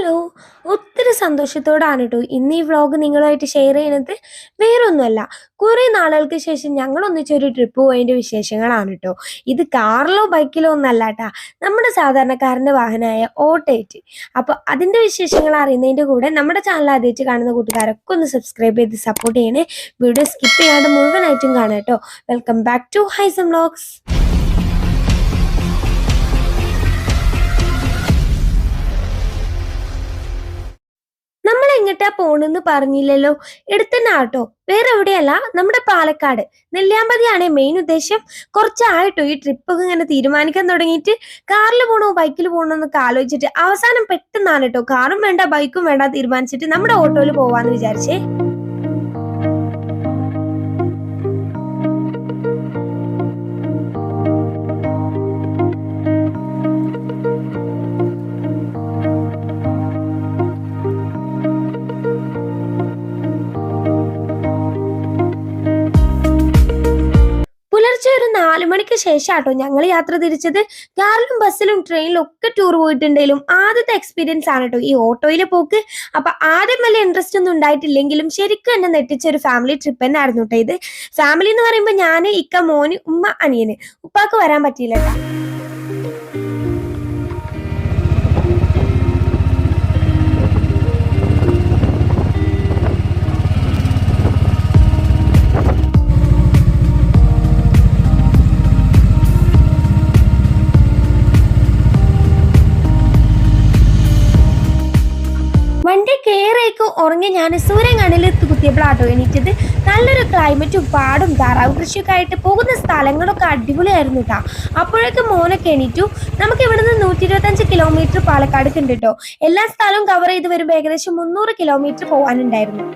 Hello ഒത്തിരി സന്തോഷത്തോടാണ് കേട്ടോ ഇന്ന് ഈ വ്ളോഗ് നിങ്ങളുമായിട്ട് ഷെയർ ചെയ്യുന്നത് വേറൊന്നുമല്ല. കുറേ നാളുകൾക്ക് ശേഷം ഞങ്ങൾ ഒന്നിച്ചൊരു ട്രിപ്പ് പോയതിന്റെ വിശേഷങ്ങളാണ് കേട്ടോ ഇത് കാറിലോ ബൈക്കിലോ ഒന്നല്ല കേട്ടാ നമ്മുടെ സാധാരണക്കാരന്റെ വാഹനമായ ഓട്ടോയിട്ട് അപ്പോൾ അതിന്റെ വിശേഷങ്ങൾ അറിയുന്നതിന്റെ കൂടെ നമ്മുടെ ചാനൽ ആദ്യമായിട്ട് കാണുന്ന കൂട്ടുകാരൊക്കെ ഒന്ന് സബ്സ്ക്രൈബ് ചെയ്ത് സപ്പോർട്ട് ചെയ്യണേ. വീഡിയോ സ്കിപ്പ് ചെയ്യാണ്ട് മുഴുവനായിട്ടും കാണാം കേട്ടോ welcome back to Haisam vlogs നമ്മൾ എങ്ങട്ടാ പോണെന്ന് പറഞ്ഞില്ലല്ലോ? എടുത്തന്നെ ആട്ടോ. വേറെ എവിടെയല്ല? നമ്മുടെ പാലക്കാട്. നെല്ലിയാമ്പതിയാണ് മെയിൻ ഉദ്ദേശം. കുറച്ചായിട്ടോ ഈ ട്രിപ്പ് ഒക്കെ ഇങ്ങനെ തീരുമാനിക്കാൻ തുടങ്ങിയിട്ട്. കാറിൽ പോണോ ബൈക്കിൽ പോകണോ എന്നൊക്കെ ആലോചിച്ചിട്ട് അവസാനം പെട്ടെന്നാണ് കേട്ടോ കാറും വേണ്ട ബൈക്കും വേണ്ട തീരുമാനിച്ചിട്ട് നമ്മുടെ ഓട്ടോയിൽ പോവാന്ന് വിചാരിച്ചേ. മണിക്ക് ശേഷം ആട്ടോ ഞങ്ങൾ യാത്ര തിരിച്ചത്. കാറിലും ബസ്സിലും ട്രെയിനിലും ഒക്കെ ടൂർ പോയിട്ടുണ്ടെങ്കിലും ആദ്യത്തെ എക്സ്പീരിയൻസ് ആണ് കേട്ടോ ഈ ഓട്ടോയിലെ പോക്ക്. അപ്പൊ ആദ്യം വലിയ ഇൻട്രസ്റ്റ് ഒന്നും ഉണ്ടായിട്ടില്ലെങ്കിലും ശരിക്കും എന്നെ നെട്ടിച്ച ഒരു ഫാമിലി ട്രിപ്പ് തന്നെ ആയിരുന്നു കേട്ടോ ഇത്. ഫാമിലി എന്ന് പറയുമ്പോൾ ഞാൻ ഇക്ക മോന് ഉമ്മ അനിയന്. ഉപ്പാക്ക് വരാൻ പറ്റിയില്ല കേട്ടോ വണ്ടി കയറേക്ക് ഉറങ്ങി ഞാൻ സൂര്യൻ കണ്ണിൽ കുത്തിയപ്പോഴാട്ടോ എണീറ്റത്. നല്ലൊരു ക്ലൈമറ്റും പാടും താറാവ് കൃഷിയൊക്കെ ആയിട്ട് പോകുന്ന സ്ഥലങ്ങളൊക്കെ അടിപൊളിയായിരുന്നു കേട്ടോ അപ്പോഴൊക്കെ മോനൊക്കെ എണീറ്റു. നമുക്ക് ഇവിടുന്ന് നൂറ്റി ഇരുപത്തഞ്ച് കിലോമീറ്റർ പാലക്കാട് ഉണ്ട് കേട്ടോ എല്ലാ സ്ഥലവും കവർ ചെയ്ത് വരുമ്പോൾ ഏകദേശം മുന്നൂറ് കിലോമീറ്റർ പോകാനുണ്ടായിരുന്നു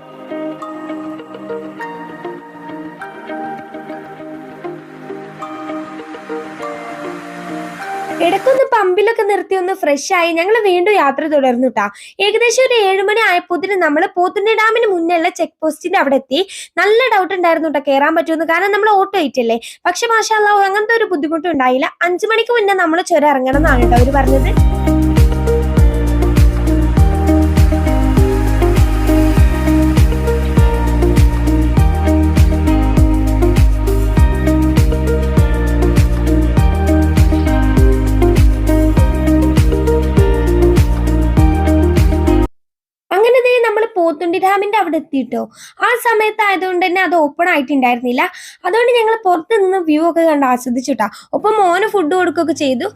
ഇടയ്ക്കൊന്ന് പമ്പിലൊക്കെ നിർത്തി ഒന്ന് ഫ്രഷ് ആയി. ഞങ്ങൾ വീണ്ടും യാത്ര തുടർന്നു കേട്ടാ ഏകദേശം ഒരു ഏഴുമണി ആയപ്പോത്തിന് നമ്മൾ പോത്തുണ്ടി ഡാമിന് മുന്നേയുള്ള ചെക്ക് പോസ്റ്റിന്റെ അവിടെ എത്തി. നല്ല ഡൗട്ട് ഉണ്ടായിരുന്നു കേട്ടോ കയറാൻ പറ്റുമെന്ന്. കാരണം നമ്മൾ ഓട്ടോ ആയിട്ടല്ലേ. പക്ഷെ മാഷാല്ല അങ്ങനത്തെ ഒരു ബുദ്ധിമുട്ടും ഉണ്ടായില്ല. അഞ്ചു മണിക്ക് മുന്നേ നമ്മൾ ചുരം ഇറങ്ങണം എന്നാണ് കേട്ടോ അവർ പറഞ്ഞത്. എത്തിയിട്ടോ ആ സമയത്ത് ആയതുകൊണ്ട് തന്നെ അത് ഓപ്പൺ ആയിട്ടുണ്ടായിരുന്നില്ല. അതുകൊണ്ട് ഞങ്ങൾ പുറത്ത് നിന്ന് വ്യൂ ഒക്കെ കണ്ട് ആസ്വദിച്ചിട്ടാ. ഒപ്പം മോന് ഫുഡ് കൊടുക്കുകയൊക്കെ ചെയ്തു.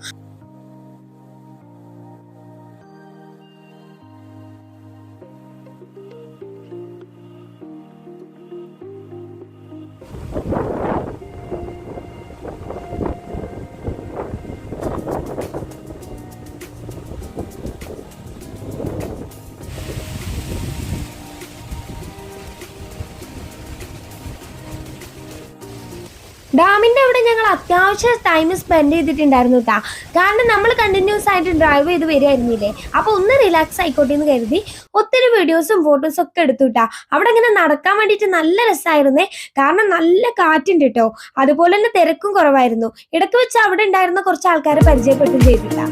ഡാമിന്റെ അവിടെ ഞങ്ങൾ അത്യാവശ്യം ടൈം സ്പെൻഡ് ചെയ്തിട്ടുണ്ടായിരുന്നു കേട്ടാ കാരണം നമ്മൾ കണ്ടിന്യൂസ് ആയിട്ട് ഡ്രൈവ് ചെയ്ത് വരികയായിരുന്നില്ലേ? അപ്പോൾ ഒന്ന് റിലാക്സ് ആയിക്കോട്ടെ എന്ന് കരുതി ഒത്തിരി വീഡിയോസും ഫോട്ടോസും ഒക്കെ എടുത്തു കേട്ടാ അവിടെ ഇങ്ങനെ നടക്കാൻ വേണ്ടിയിട്ട് നല്ല രസമായിരുന്നേ കാരണം നല്ല കാറ്റുണ്ട് കേട്ടോ അതുപോലെ തന്നെ തിരക്കും കുറവായിരുന്നു. ഇടയ്ക്ക് വെച്ച് അവിടെ ഉണ്ടായിരുന്ന കുറച്ച് ആൾക്കാരെ പരിചയപ്പെട്ടും ചെയ്തിട്ടാ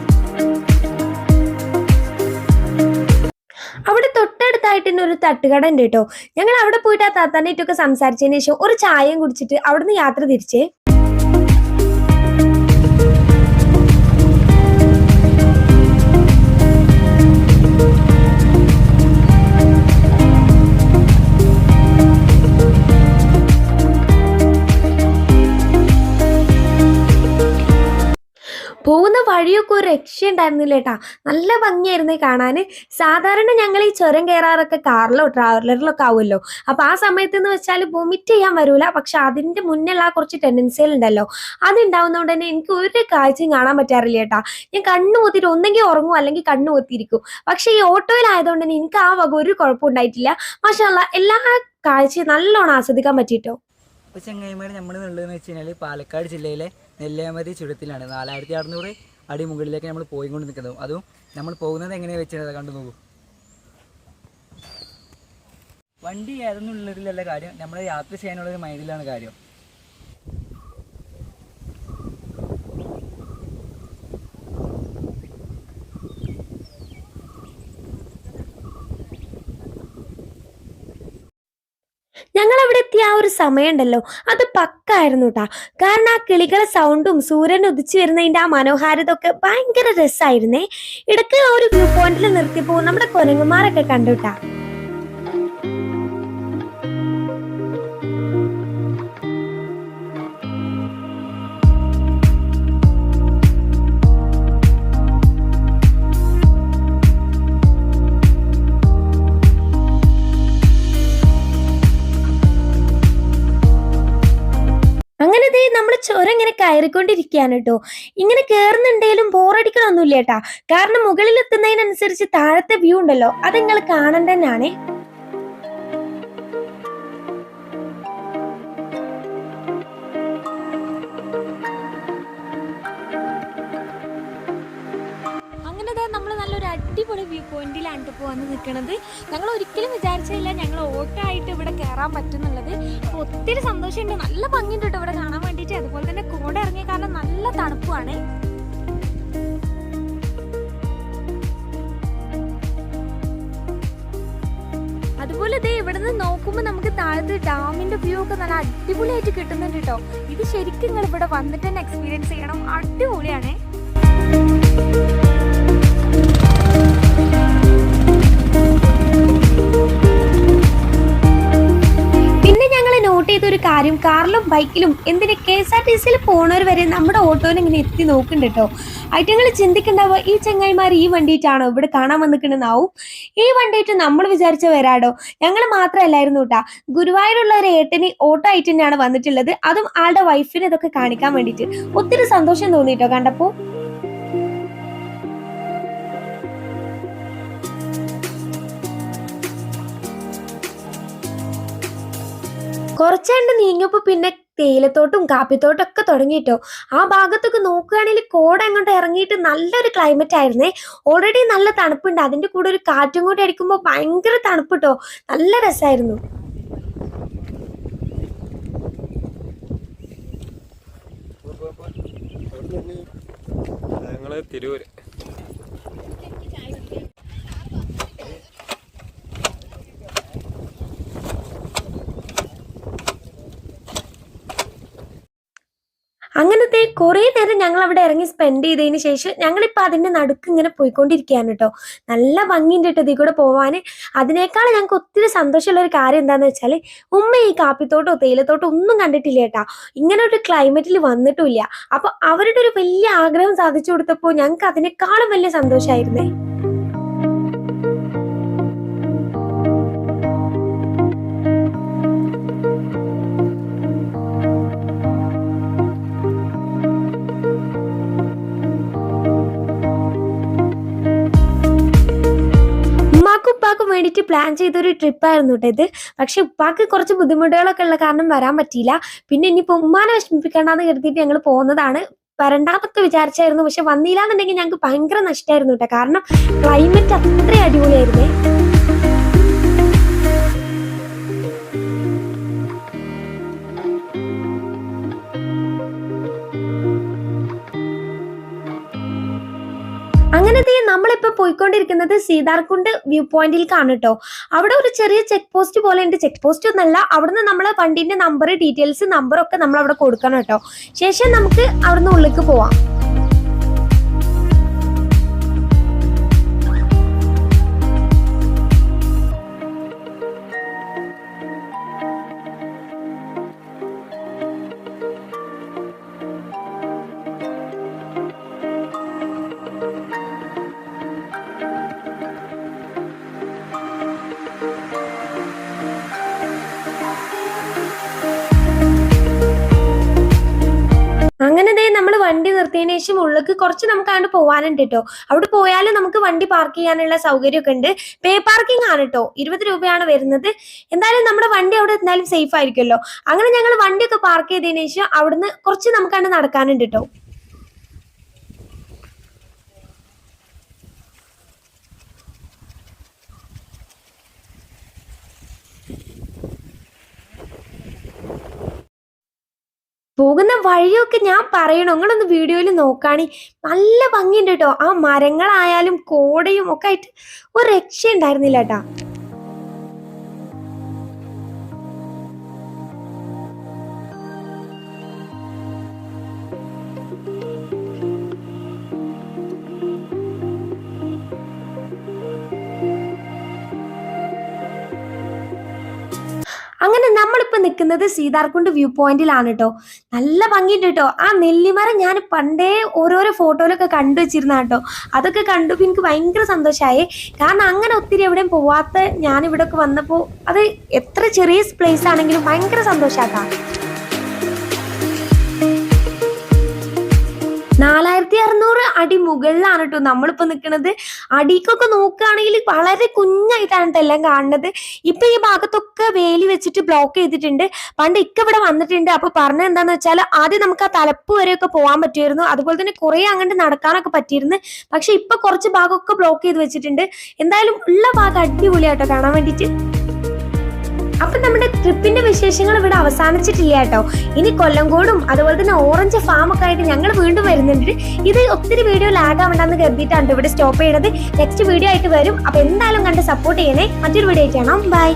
അവിടെ തൊട്ടടുത്തായിട്ട് തന്നെ ഒരു തട്ടുകട ഉണ്ട് കേട്ടോ. ഞങ്ങൾ അവിടെ പോയിട്ട് ആ താത്താനായിട്ടൊക്കെ സംസാരിച്ചതിന് ശേഷം ഒരു ചായയും കുടിച്ചിട്ട് അവിടുന്ന് യാത്ര തിരിച്ചേ. വഴിയൊക്കെ ഒരു രക്ഷയുണ്ടായിരുന്നില്ല കേട്ടാ നല്ല ഭംഗിയായിരുന്നു കാണാൻ സാധാരണ ഞങ്ങൾ ഈ ചുരം കയറാറൊക്കെ കാറിലോ ട്രാവലറിലോ ഒക്കെ ആവുമല്ലോ. അപ്പൊ ആ സമയത്ത് എന്ന് വെച്ചാൽ വൊമിറ്റ് ചെയ്യാൻ വരൂല. പക്ഷെ അതിന്റെ മുന്നിലുള്ള ആ കുറച്ച് ടെൻഡൻസികൾ ഉണ്ടല്ലോ. അതുണ്ടാവുന്നതുകൊണ്ട് തന്നെ എനിക്ക് ഒരു കാഴ്ചയും കാണാൻ പറ്റാറില്ല കേട്ടാ ഞാൻ കണ്ണു പൊത്തിയിട്ട് ഒന്നെങ്കിൽ ഉറങ്ങും അല്ലെങ്കിൽ കണ്ണു പൊത്തിയിരിക്കും പക്ഷെ ഈ ഓട്ടോയിലായതുകൊണ്ട് തന്നെ എനിക്ക് ആ വക ഒരു കുഴപ്പം ഉണ്ടായിട്ടില്ല. മാഷാല്ല എല്ലാ കാഴ്ചയും നല്ലോണം ആസ്വദിക്കാൻ പറ്റിയിട്ടോ? അപ്പോൾ നമ്മൾ ഉള്ളതെന്ന് വെച്ച് കഴിഞ്ഞാൽ പാലക്കാട് ജില്ലയിലെ നെല്ലിയാമതി ചുരത്തിലാണ്. നാലായിരത്തി അറുന്നൂറ് അടി മുകളിലേക്ക് നമ്മൾ പോയിക്കൊണ്ട് നിൽക്കുന്നത് അതും നമ്മൾ പോകുന്നത് എങ്ങനെയാ വെച്ചത് കണ്ടു നോക്കൂ. വണ്ടി ഏതെന്നുള്ളതിലല്ല കാര്യം നമ്മൾ യാത്ര ചെയ്യാനുള്ള ഒരു മൈൻഡിലാണ് കാര്യം. ഞങ്ങൾ അവിടെ എത്തിയ ആ ഒരു സമയമുണ്ടല്ലോ. അത് പക്കായിരുന്നു കേട്ടാ കാരണം ആ കിളികളെ സൗണ്ടും സൂര്യൻ ഉദിച്ചു വരുന്നതിന്റെ ആ മനോഹാരിത ഒക്കെ ഭയങ്കര രസമായിരുന്നേ ഇടയ്ക്ക് ആ ഒരു വ്യൂ പോയിന്റിൽ നിർത്തിയപ്പോ നമ്മുടെ കുരങ്ങന്മാരൊക്കെ കണ്ടുട്ടാ അങ്ങനെ ഇങ്ങനെ കയറിക്കൊണ്ടിരിക്കുകയാണ് കേട്ടോ. ഇങ്ങനെ കയറുന്നുണ്ടെങ്കിലും ബോറടിക്കണമൊന്നുമില്ല കേട്ടാ. കാരണം മുകളിലെത്തുന്നതിനനുസരിച്ച് താഴത്തെ വ്യൂ ഉണ്ടല്ലോ. അത് നിങ്ങൾ കാണാൻ പോയിന്റിലാണ് ഇപ്പോൾ വന്ന് നിൽക്കുന്നത് ഞങ്ങൾ ഒരിക്കലും വിചാരിച്ചില്ല ഞങ്ങൾ ഓട്ടായിട്ട് ഇവിടെ കയറാൻ പറ്റുന്നുള്ളത്. അപ്പോൾ ഒത്തിരി സന്തോഷമുണ്ട്. നല്ല ഭംഗിയുണ്ട് കേട്ടോ ഇവിടെ കാണാൻ വേണ്ടിയിട്ട്. അതുപോലെ തന്നെ കൂടെ ഇറങ്ങിയ കാരണം നല്ല തണുപ്പാണ്. അതുപോലെ ദേ ഇവിടെ നിന്ന് നോക്കുമ്പോൾ നമുക്ക് താഴത്ത് ഡാമിന്റെ വ്യൂ ഒക്കെ നല്ല അടിപൊളിയായിട്ട് കിട്ടുന്നുണ്ട് കേട്ടോ. ഇത് ശരിക്കും നിങ്ങൾ ഇവിടെ വന്നിട്ട് തന്നെ എക്സ്പീരിയൻസ് ചെയ്യണം. അടിപൊളിയാണേ. ഞങ്ങൾ നോട്ട് ചെയ്ത ഒരു കാര്യം കാറിലും ബൈക്കിലും എന്തിന് കെ എസ് ആർ ടി സിയിൽ പോണവർ വരെ നമ്മുടെ ഓട്ടോനെ ഇങ്ങനെ എത്തി നോക്കുന്നുണ്ട് കേട്ടോ. ഐറ്റങ്ങൾ ചിന്തിക്കണ്ടാവുക ഈ ചെങ്ങായിമാർ ഈ വണ്ടിയിട്ടാണോ ഇവിടെ കാണാൻ വന്നിക്കണെന്നാവും ഈ വണ്ടിയിട്ട് നമ്മൾ വിചാരിച്ച വരാടോ ഞങ്ങൾ മാത്രമല്ലായിരുന്നു കേട്ടാ. ഗുരുവായൂരുള്ള ഒരു ഏട്ടന് ഓട്ടോ തന്നെയാണ് വന്നിട്ടുള്ളത്. അതും ആളുടെ വൈഫിനെ ഇതൊക്കെ കാണിക്കാൻ വേണ്ടിയിട്ട്. ഒത്തിരി സന്തോഷം തോന്നിയിട്ടോ കണ്ടപ്പോ കുറച്ചാണ്ട് നീങ്ങിയപ്പോ പിന്നെ തേയിലത്തോട്ടും കാപ്പിത്തോട്ടും ഒക്കെ തുടങ്ങിയിട്ടോ ആ ഭാഗത്തൊക്കെ നോക്കുകയാണെങ്കിൽ കോട അങ്ങോട്ട് ഇറങ്ങിയിട്ട് നല്ലൊരു ക്ലൈമറ്റ് ആയിരുന്നേ. ഓൾറെഡി നല്ല തണുപ്പുണ്ട്. അതിന്റെ കൂടെ ഒരു കാറ്റും കൂടി അടിക്കുമ്പോൾ ഭയങ്കര തണുപ്പ് കേട്ടോ നല്ല രസമായിരുന്നു ഞങ്ങൾ തിരൂര് അങ്ങനത്തെ കുറേ നേരം ഞങ്ങൾ അവിടെ ഇറങ്ങി സ്പെൻഡ് ചെയ്തതിന് ശേഷം ഞങ്ങളിപ്പോൾ അതിന്റെ നടുക്ക് ഇങ്ങനെ പോയിക്കൊണ്ടിരിക്കുകയാണ് കേട്ടോ. നല്ല ഭംഗിന്റെ കേട്ടോ ഇതിൽ കൂടെ പോവാൻ അതിനേക്കാൾ ഞങ്ങൾക്ക് ഒത്തിരി സന്തോഷമുള്ള ഒരു കാര്യം എന്താണെന്ന് വെച്ചാൽ ഉമ്മ ഈ കാപ്പിത്തോട്ടോ തേയിലത്തോട്ടോ ഒന്നും കണ്ടിട്ടില്ല കേട്ടാ. ഇങ്ങനെ ഒരു ക്ലൈമറ്റിൽ വന്നിട്ടുമില്ല അപ്പൊ അവരുടെ ഒരു വലിയ ആഗ്രഹം സാധിച്ചു കൊടുത്തപ്പോൾ ഞങ്ങൾക്ക് അതിനേക്കാളും വലിയ സന്തോഷമായിരുന്നേ വേണ്ടിയിട്ട് പ്ലാൻ ചെയ്തൊരു ട്രിപ്പായിരുന്നു കേട്ടോ ഇത്. പക്ഷെ ഉപ്പാക്ക് കുറച്ച് ബുദ്ധിമുട്ടുകളൊക്കെ ഉള്ള കാരണം വരാൻ പറ്റിയില്ല. പിന്നെ ഇനിയിപ്പോൾ ഉമ്മാനെ വിഷമിപ്പിക്കണ്ടെന്ന് കരുതിയിട്ട് ഞങ്ങൾ പോകുന്നതാണ് വരണ്ടാന്നൊക്കെ വിചാരിച്ചായിരുന്നു. പക്ഷെ വന്നില്ല എന്നുണ്ടെങ്കിൽ ഞങ്ങൾക്ക് ഭയങ്കര നഷ്ടമായിരുന്നു കേട്ടോ കാരണം ക്ലൈമറ്റ് അത്ര അടിപൊളിയായിരുന്നേ. പോയിക്കൊണ്ടിരിക്കുന്നത് സീതാർകുണ്ട് വ്യൂ പോയിന്റിലേക്കാണ് കേട്ടോ. അവിടെ ഒരു ചെറിയ ചെക്ക് പോസ്റ്റ് പോലെ ഉണ്ട് ചെക്ക് പോസ്റ്റ് ഒന്നല്ല അവിടുന്ന് നമ്മളെ വണ്ടിന്റെ നമ്പർ ഡീറ്റെയിൽസ് നമ്പറൊക്കെ നമ്മൾ അവിടെ കൊടുക്കണം കേട്ടോ. ശേഷം നമുക്ക് അവിടുന്ന് ഉള്ളിലേക്ക് പോവാം. നിർത്തിയതിനു ശേഷം ഉള്ളിലേക്ക് കുറച്ച് നമുക്ക് അങ്ങോട്ട് പോകാനുണ്ട് കേട്ടോ അവിടെ പോയാലും നമുക്ക് വണ്ടി പാർക്ക് ചെയ്യാനുള്ള സൗകര്യമൊക്കെ ഉണ്ട്. പേ പാർക്കിംഗ് ആണ് കേട്ടോ ഇരുപത് രൂപയാണ് വരുന്നത്. എന്തായാലും നമ്മുടെ വണ്ടി അവിടെ എന്തായാലും സേഫ് ആയിരിക്കുമല്ലോ. അങ്ങനെ ഞങ്ങൾ വണ്ടിയൊക്കെ പാർക്ക് ചെയ്തതിനു ശേഷം അവിടുന്ന് കുറച്ച് നമുക്കങ്ങോട്ട് നടക്കാനുണ്ട് കേട്ടോ പോകുന്ന വഴിയൊക്കെ ഞാൻ പറയണോ? നിങ്ങളൊന്ന് വീഡിയോയിൽ നോക്കാണി. നല്ല ഭംഗിയുണ്ട് കേട്ടോ ആ മരങ്ങളായാലും കോടയും ഒക്കെ ആയിട്ട് ഒരു രക്ഷ ഉണ്ടായിരുന്നില്ല കേട്ടാ നമ്മളിപ്പോ നിൽക്കുന്നത് സീതാർകുണ്ട് വ്യൂ പോയിന്റിലാണ് കേട്ടോ നല്ല ഭംഗിയുണ്ട് കേട്ടോ ആ നെല്ലിമരം ഞാൻ പണ്ടേ ഓരോരോ ഫോട്ടോയിലൊക്കെ കണ്ടു വെച്ചിരുന്ന കേട്ടോ അതൊക്കെ കണ്ടപ്പോൾ എനിക്ക് ഭയങ്കര സന്തോഷമായി കാരണം അങ്ങനെ ഒത്തിരി എവിടെയും പോവാത്ത ഞാൻ ഇവിടെയൊക്കെ വന്നപ്പോൾ അത് എത്ര ചെറിയ പ്ലേസ് ആണെങ്കിലും ഭയങ്കര സന്തോഷാക്കാം അടി മുകളിലാണ് കേട്ടോ നമ്മളിപ്പോ നിൽക്കുന്നത് അടിക്കൊക്കെ നോക്കുകയാണെങ്കിൽ വളരെ കുഞ്ഞായിട്ടാണ് എല്ലാം കാണുന്നത്. ഇപ്പൊ ഈ ഭാഗത്തൊക്കെ വേലി വെച്ചിട്ട് ബ്ലോക്ക് ചെയ്തിട്ടുണ്ട്. പണ്ട് ഇക്ക ഇവിടെ വന്നിട്ടുണ്ട്. അപ്പൊ പറഞ്ഞത് എന്താന്ന് വെച്ചാൽ ആദ്യം നമുക്ക് ആ തലപ്പ് വരെയൊക്കെ പോകാൻ പറ്റുമായിരുന്നു അതുപോലെ തന്നെ കുറെ അങ്ങോട്ട് നടക്കാനൊക്കെ പറ്റിയിരുന്നു. പക്ഷെ ഇപ്പൊ കുറച്ച് ഭാഗമൊക്കെ ബ്ലോക്ക് ചെയ്ത് വെച്ചിട്ടുണ്ട്. എന്തായാലും ഉള്ള ഭാഗം അടിപൊളിയായിട്ടോ കാണാൻ വേണ്ടിയിട്ട്. അപ്പൊ നമ്മുടെ ട്രിപ്പിന്റെ വിശേഷങ്ങൾ ഇവിടെ അവസാനിച്ചിട്ടില്ല കേട്ടോ. ഇനി കൊല്ലംകോടും അതുപോലെ തന്നെ ഓറഞ്ച് ഫാം ഒക്കെ ആയിട്ട് ഞങ്ങൾ വീണ്ടും വരുന്നുണ്ട്. ഇത് ഒത്തിരി വീഡിയോ ലാഗ് ആവണ്ടെന്ന് കരുതിയിട്ടാണ് ഇവിടെ സ്റ്റോപ്പ് ചെയ്യണത്. നെക്സ്റ്റ് വീഡിയോ ആയിട്ട് വരും. അപ്പൊ എന്തായാലും കണ്ട് സപ്പോർട്ട് ചെയ്യണേ. മറ്റൊരു വീഡിയോ ആയിട്ട് കാണാം. ബൈ